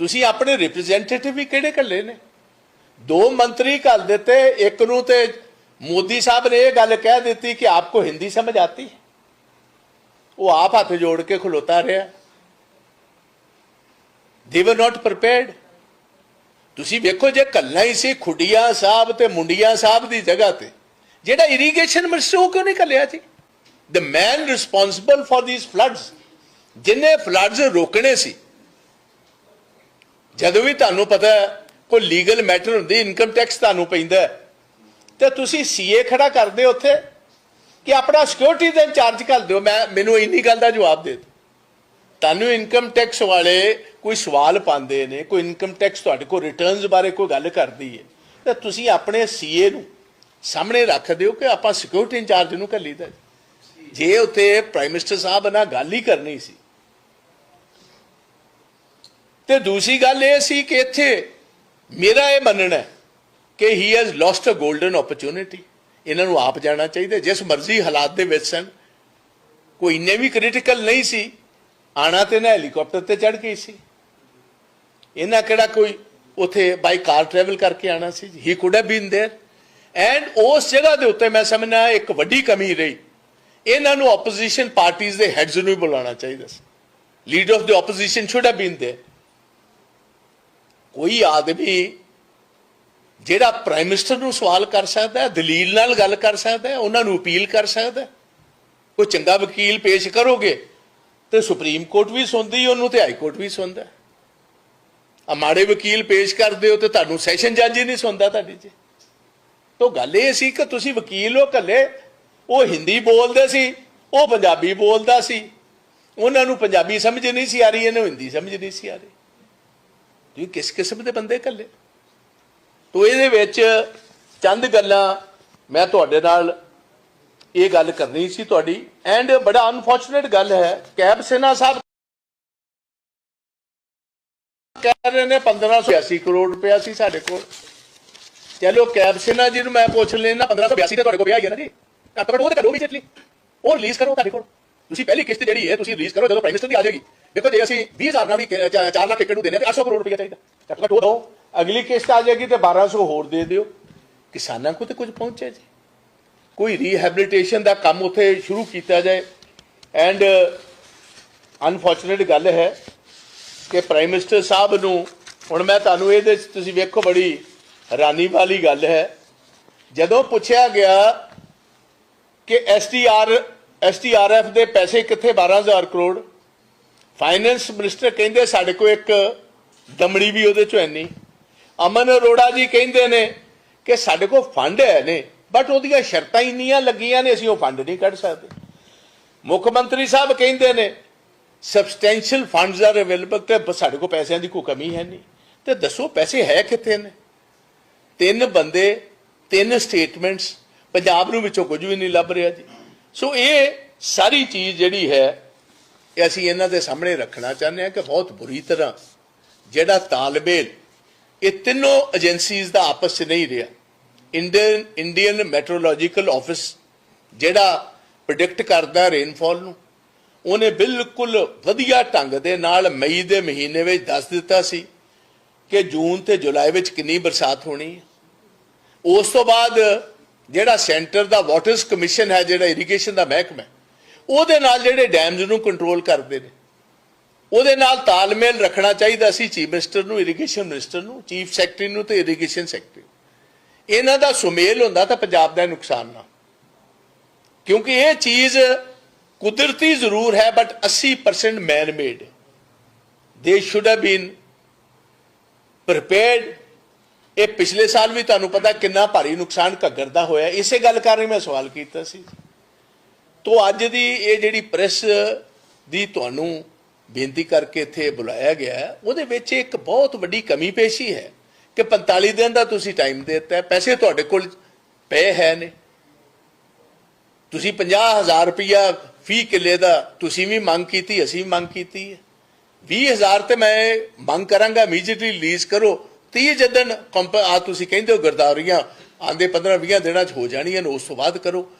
ਤੁਸੀਂ ਆਪਣੇ ਰਿਪਰੈਜ਼ੈਂਟੇਟਿਵ ਵੀ ਕਿਹੜੇ ਕੱਲੇ ਨੇ? ਦੋ ਮੰਤਰੀ ਘੱਲ ਦਿੱਤੇ, ਇੱਕ ਨੂੰ ਤੇ ਮੋਦੀ ਸਾਹਿਬ ਨੇ ਇਹ ਗੱਲ ਕਹਿ ਦਿੱਤੀ ਕਿ ਆਪਕੋ ਹਿੰਦੀ ਸਮਝ ਆਤੀ ਉਹ ਆਪ ਹੱਥ ਜੋੜ ਕੇ ਖਲੋਤਾ ਰਿਹਾ। ਦੇ ਵਰ ਨਾਟ ਪ੍ਰੀਪੇਅਰਡ ਤੁਸੀਂ ਵੇਖੋ ਜੇ ਕੱਲਾ ਹੀ ਸੀ ਖੁੱਡੀਆਂ ਸਾਹਿਬ ਤੇ ਮੁੰਡੀਆਂ ਸਾਹਿਬ ਦੀ ਜਗ੍ਹਾ ਤੇ, ਜਿਹੜਾ ਇਰੀਗੇਸ਼ਨ ਮਿਨਿਸਟਰ ਉਹ ਕਿਉਂ ਨਹੀਂ ਕੱਲਿਆ ਜੀ? The man responsible for these floods ਜਿਨੇ ਫਲੱਡਸ ਰੋਕਣੇ ਸੀ ਜਦੋਂ ਵੀ ਤੁਹਾਨੂੰ ਪਤਾ ਕੋਈ ਲੀਗਲ ਮੈਟਰ ਹੁੰਦੀ ਇਨਕਮ ਟੈਕਸ ਤੁਹਾਨੂੰ ਪੈਂਦਾ ਹੈ, ਤੇ ਤੁਸੀਂ ਸੀਏ ਖੜਾ ਕਰਦੇ ਹੋ ਉੱਥੇ ਕਿ ਆਪਣਾ ਸਿਕਿਉਰਿਟੀ ਦਾ ਇੰਚਾਰਜ ਕਰ ਦਿਓ। ਮੈਂ ਮੈਨੂੰ ਇੰਨੀ ਗੱਲ ਦਾ ਜਵਾਬ ਦੇ ਦਿਓ। ਤੁਹਾਨੂੰ ਇਨਕਮ ਟੈਕਸ ਵਾਲੇ ਕੋਈ ਸਵਾਲ ਪਾਉਂਦੇ ਨੇ ਕੋਈ ਇਨਕਮ ਟੈਕਸ ਤੁਹਾਡੇ ਕੋਲ ਰਿਟਰਨਸ ਬਾਰੇ ਕੋਈ ਗੱਲ ਕਰਦੀ ਹੈ ਤਾਂ ਤੁਸੀਂ ਆਪਣੇ ਸੀਏ ਨੂੰ ਸਾਹਮਣੇ ਰੱਖ ਦਿਓ ਕਿ ਆਪਾਂ ਸਿਕਿਉਰਿਟੀ ਇੰਚਾਰਜ ਨੂੰ ਕੱਲੀਦਾ ਜੇ ਉੱਥੇ ਪ੍ਰਾਈਮ ਮਿਨਿਸਟਰ ਸਾਹਿਬ ਨਾਲ ਗੱਲ ਹੀ ਕਰਨੀ ਸੀ ਤੇ ਦੂਸਰੀ ਗੱਲ ਇਹ ਸੀ ਕਿ ਇੱਥੇ ਮੇਰਾ ਇਹ ਮੰਨਣਾ ਹੈ ਕਿ he has lost a golden opportunity ਇਹਨਾਂ ਨੂੰ ਆਪ ਜਾਣਾ ਚਾਹੀਦਾ ਜਿਸ ਮਰਜ਼ੀ ਹਾਲਾਤ ਦੇ ਵਿੱਚ ਸਨ। ਕੋਈ ਇੰਨੇ ਵੀ ਕ੍ਰਿਟੀਕਲ ਨਹੀਂ ਸੀ। ਆਣਾ ਤੇ ਨਾ ਹੈਲੀਕਾਪਟਰ ਤੇ ਚੜ ਕੇ ਸੀ। ਇਹਨਾਂ ਕਿਹੜਾ ਕੋਈ ਉਥੇ ਬਾਈ ਕਾਰ ਟਰੈਵਲ ਕਰਕੇ ਆਣਾ ਸੀ he could have been there and ਉਸ ਜਗ੍ਹਾ ਦੇ ਉੱਤੇ ਮੈਂ ਸਮਝਣਾ ਇੱਕ ਵੱਡੀ ਕਮੀ ਰਹੀ। ਇਹਨਾਂ ਨੂੰ ਆਪੋਜੀਸ਼ਨ ਪਾਰਟੀਆਂ ਦੇ ਹੈਡਸ ਨੂੰ ਬੁਲਾਉਣਾ ਚਾਹੀਦਾ ਸੀ। Leader of the opposition should have been there ਕੋਈ ਆਦਮੀ ਜਿਹੜਾ ਪ੍ਰਾਈਮ ਮਿਨਿਸਟਰ ਨੂੰ ਸਵਾਲ ਕਰ ਸਕਦਾ ਹੈ, ਦਲੀਲ ਨਾਲ ਗੱਲ ਕਰ ਸਕਦਾ ਹੈ, ਉਹਨਾਂ ਨੂੰ ਅਪੀਲ ਕਰ ਸਕਦਾ ਹੈ, ਕੋਈ ਚੰਗਾ ਵਕੀਲ ਪੇਸ਼ ਕਰੋਗੇ ਤੇ ਸੁਪਰੀਮ ਕੋਰਟ ਵੀ ਸੁਣਦੀ, ਉਹਨੂੰ ਤੇ ਹਾਈ ਕੋਰਟ ਵੀ ਸੁਣਦਾ ਆ ਮਾੜੇ ਵਕੀਲ ਪੇਸ਼ ਕਰਦੇ ਹੋ ਤੇ ਤੁਹਾਨੂੰ ਸੈਸ਼ਨ ਜੱਜ ਹੀ ਨਹੀਂ ਸੁਣਦਾ ਤੁਹਾਡੀ ਜੀ ਤੋਂ ਗੱਲ ਇਹ ਸੀ ਕਿ ਤੁਸੀਂ ਵਕੀਲ ਹੋ ਕੱਲੇ ਉਹ ਹਿੰਦੀ ਬੋਲਦੇ ਸੀ, ਉਹ ਪੰਜਾਬੀ ਬੋਲਦਾ ਸੀ, ਉਹਨਾਂ ਨੂੰ ਪੰਜਾਬੀ ਸਮਝ ਨਹੀਂ ਸੀ ਆ ਰਹੀ, ਇਹਨੂੰ ਹਿੰਦੀ ਸਮਝ ਨਹੀਂ ਸੀ ਆ ਰਹੀ। ਤੁਸੀਂ ਕਿਸ ਕਿਸਮ ਦੇ ਬੰਦੇ ਕੱਲੇ ਤੋ ਇਹਦੇ ਵਿੱਚ ਚੰਦ ਗੱਲਾਂ, ਮੈਂ ਤੁਹਾਡੇ ਨਾਲ ਇਹ ਗੱਲ ਕਰਨੀ ਸੀ ਤੁਹਾਡੀ ਐਂਡ ਬੜਾ ਅਨਫੋਰਚੂਨੇਟ ਗੱਲ ਹੈ, ਕੈਬ ਸੇਨਾ ਸਾਹਿਬ ਕਹਿ ਰਹੇ ਨੇ 1582 ਕਰੋੜ ਰੁਪਇਆ ਸੀ ਸਾਡੇ ਕੋਲ। ਚਲੋ ਕੈਬ ਸੇਨਾ ਜੀ ਨੂੰ ਮੈਂ ਪੁੱਛ ਲੈਣਾ 1582 ਤੇ ਤੁਹਾਡੇ ਕੋਲ ਪਿਆ ਹੀ ਹੈ ਨਾ ਜੀ। ਘੱਟੋ ਘੱਟ ਉਹ ਤੇ ਕਰੋ ਇਮੀਡੀਏਟਲੀ ਉਹ ਰਿਲੀਜ਼ ਕਰੋ ਤੁਹਾਡੇ ਕੋਲ। ਤੁਸੀਂ ਪਹਿਲੀ ਕਿਸ਼ਤ ਜਿਹੜੀ ਹੈ, ਤੁਸੀਂ ਰਿਲੀਜ਼ ਕਰੋ, ਜਦੋਂ ਪ੍ਰਾਈਮ ਮਿਨਿਸਟਰ ਦੀ ਆ ਜਾਏਗੀ। ਦੇਖੋ, ਜੇ ਅਸੀਂ 20000 ਨਾਲ ਵੀ 4 ਲੱਖ ਟਿਕਟ ਨੂੰ ਦੇਣੇ, ਤੇ 800 ਕਰੋੜ ਰੁਪਇਆ ਚਾਹੀਦਾ। ਘੱਟੋ ਘੱਟ ਉਹ ਅਗਲੀ ਕਿਸ਼ਤ ਆ ਜਾਏਗੀ ਤੇ 1200 ਹੋਰ ਦੇ ਦਿਓ। ਕਿਸਾਨਾਂ ਕੋ ਤੇ ਕੁਝ ਪਹੁੰਚੇ ਜੀ। ਕੋਈ ਰੀਹੈਬਿਲਿਟੇਸ਼ਨ ਦਾ ਕੰਮ ਉੱਥੇ ਸ਼ੁਰੂ ਕੀਤਾ ਜਾਏ। ਐਂਡ ਅਨਫੋਰਚੂਨੇਟ ਗੱਲ ਹੈ ਕਿ ਪ੍ਰਾਈਮ ਮਿਨਿਸਟਰ ਸਾਹਿਬ ਨੂੰ ਹੁਣ ਮੈਂ ਤੁਹਾਨੂੰ ਇਹਦੇ ਤੁਸੀਂ ਵੇਖੋ ਬੜੀ ਹੈਰਾਨੀ ਵਾਲੀ ਗੱਲ ਹੈ। ਜਦੋਂ ਪੁੱਛਿਆ ਗਿਆ ਕਿ ਐਸਟੀਆਰ ਐਸਟੀਆਰਐਫ ਦੇ ਪੈਸੇ ਕਿੱਥੇ? 12000 ਕਰੋੜ। ਫਾਈਨੈਂਸ ਮਿਨਿਸਟਰ ਕਹਿੰਦੇ ਸਾਡੇ ਕੋਲ ਇੱਕ ਦਮੜੀ ਵੀ ਉਹਦੇ ਚੋਂ ਹੈ ਅਮਨ ਅਰੋੜਾ ਜੀ ਕਹਿੰਦੇ ਨੇ ਕਿ ਸਾਡੇ ਕੋਲ ਫੰਡ ਹੈ ਨੇ ਬਟ ਉਹਦੀਆਂ ਸ਼ਰਤਾਂ ਇੰਨੀਆਂ ਲੱਗੀਆਂ ਨੇ, ਅਸੀਂ ਉਹ ਫੰਡ ਨਹੀਂ ਕੱਢ ਸਕਦੇ। ਮੁੱਖ ਮੰਤਰੀ ਸਾਹਿਬ ਕਹਿੰਦੇ ਨੇ ਸਬਸਟੈਂਸ਼ੀਅਲ ਫੰਡਸ ਆਰ ਅਵੇਲੇਬਲ ਤੇ ਸਾਡੇ ਕੋਲ ਪੈਸਿਆਂ ਦੀ ਕੋਈ ਕਮੀ ਹੈ ਨਹੀਂ। ਤੇ ਦੱਸੋ, ਪੈਸੇ ਹੈ ਕਿੱਥੇ ਨੇ? ਤਿੰਨ ਬੰਦੇ, ਤਿੰਨ ਸਟੇਟਮੈਂਟਸ ਪੰਜਾਬ ਨੂੰ ਵਿੱਚੋਂ ਕੁਝ ਵੀ ਨਹੀਂ ਲੱਭ ਰਿਹਾ ਜੀ। ਸੋ ਇਹ ਸਾਰੀ ਚੀਜ਼ ਜਿਹੜੀ ਹੈ, ਇਹ ਅਸੀਂ ਇਹਨਾਂ ਦੇ ਸਾਹਮਣੇ ਰੱਖਣਾ ਚਾਹੁੰਦੇ ਹਾਂ ਕਿ ਬਹੁਤ ਬੁਰੀ ਤਰ੍ਹਾਂ ਜਿਹੜਾ ਤਾਲਮੇਲ, ਇਹ ਤਿੰਨੋਂ ਏਜੰਸੀਜ਼ ਦਾ ਆਪਸ 'ਚ ਨਹੀਂ ਰਿਹਾ। ਇੰਡੀਅਨ ਇੰਡੀਅਨ ਮੈਟਰੋਲੋਜੀਕਲ ਆਫਿਸ ਜਿਹੜਾ ਪ੍ਰੈਡਿਕਟ ਕਰਦਾ ਰੇਨਫਾਲ ਨੂੰ, ਉਹਨੇ ਬਿਲਕੁਲ ਵਧੀਆ ਢੰਗ ਦੇ ਨਾਲ ਮਈ ਦੇ ਮਹੀਨੇ ਵਿੱਚ ਦੱਸ ਦਿੱਤਾ ਸੀ ਕਿ ਜੂਨ ਤੇ ਜੁਲਾਈ ਵਿੱਚ ਕਿੰਨੀ ਬਰਸਾਤ ਹੋਣੀ ਹੈ। ਉਸ ਤੋਂ ਬਾਅਦ ਜਿਹੜਾ ਸੈਂਟਰ ਦਾ ਵਾਟਰਸ ਕਮਿਸ਼ਨ ਹੈ ਜਿਹੜਾ ਇਰੀਗੇਸ਼ਨ ਦਾ ਮਹਿਕਮਾ ਹੈ, ਉਹਦੇ ਨਾਲ ਜਿਹੜੇ ਡੈਮਸ ਨੂੰ ਕੰਟਰੋਲ ਕਰਦੇ ਨੇ ਉਹਦੇ ਨਾਲ ਤਾਲਮੇਲ ਰੱਖਣਾ ਚਾਹੀਦਾ ਸੀ ਚੀਫ ਮਿਨਿਸਟਰ ਨੂੰ ਇਰੀਗੇਸ਼ਨ ਮਿਨਿਸਟਰ ਨੂੰ ਚੀਫ ਸੈਕਟਰੀ ਨੂੰ ਤੇ ਇਰੀਗੇਸ਼ਨ ਸੈਕਟਰੀ ਇਹਨਾਂ ਦਾ ਸੁਮੇਲ ਹੁੰਦਾ ਤਾਂ ਪੰਜਾਬ ਦਾ ਨੁਕਸਾਨ ਨਾ ਕਿਉਂਕਿ ਇਹ ਚੀਜ਼ ਕੁਦਰਤੀ ਜ਼ਰੂਰ ਹੈ but 80% man made they should have been prepared ਇਹ ਪਿਛਲੇ ਸਾਲ ਵੀ ਤੁਹਾਨੂੰ ਪਤਾ ਕਿੰਨਾ ਭਾਰੀ ਨੁਕਸਾਨ ਘੱਗਰ ਦਾ ਹੋਇਆ। ਇਸੇ ਗੱਲ ਕਾਰਨ ਮੈਂ ਸਵਾਲ ਕੀਤਾ ਸੀ। ਤੋਂ ਅੱਜ ਦੀ ਇਹ ਜਿਹੜੀ ਪ੍ਰੈਸ ਦੀ ਤੁਹਾਨੂੰ ਬੇਨਤੀ ਕਰਕੇ ਇੱਥੇ ਬੁਲਾਇਆ ਗਿਆ ਉਹਦੇ ਵਿੱਚ ਇੱਕ ਬਹੁਤ ਵੱਡੀ ਕਮੀ ਪੇਸ਼ੀ ਹੈ ਕਿ 45 ਦਿਨ ਦਾ ਤੁਸੀਂ ਟਾਈਮ ਦੇ ਦਿੱਤਾ ਪੈਸੇ ਤੁਹਾਡੇ ਕੋਲ ਪਏ ਹੈ ਨੇ। ਤੁਸੀਂ 50000 ਰੁਪਇਆ ਫੀ ਕਿੱਲੇ ਦਾ ਤੁਸੀਂ ਵੀ ਮੰਗ ਕੀਤੀ, ਅਸੀਂ ਵੀ ਮੰਗ ਕੀਤੀ ਹੈ। 20000 ਤੇ ਮੈਂ ਮੰਗ ਕਰਾਂਗਾ ਇਮੀਡੀਏਟਲੀ ਰਿਲੀਜ਼ ਕਰੋ। ਤੀਏ ਜਦਨ ਕੰਪ ਆ ਤੁਸੀਂ ਕਹਿੰਦੇ ਹੋ ਗਰਦਾਵਰੀਆਂ, ਆਂਦੇ 15 20 ਦਿਨਾਂ ਚ ਹੋ ਜਾਣੀਆਂ ਨੇ, ਉਸ ਤੋਂ ਬਾਅਦ ਕਰੋ।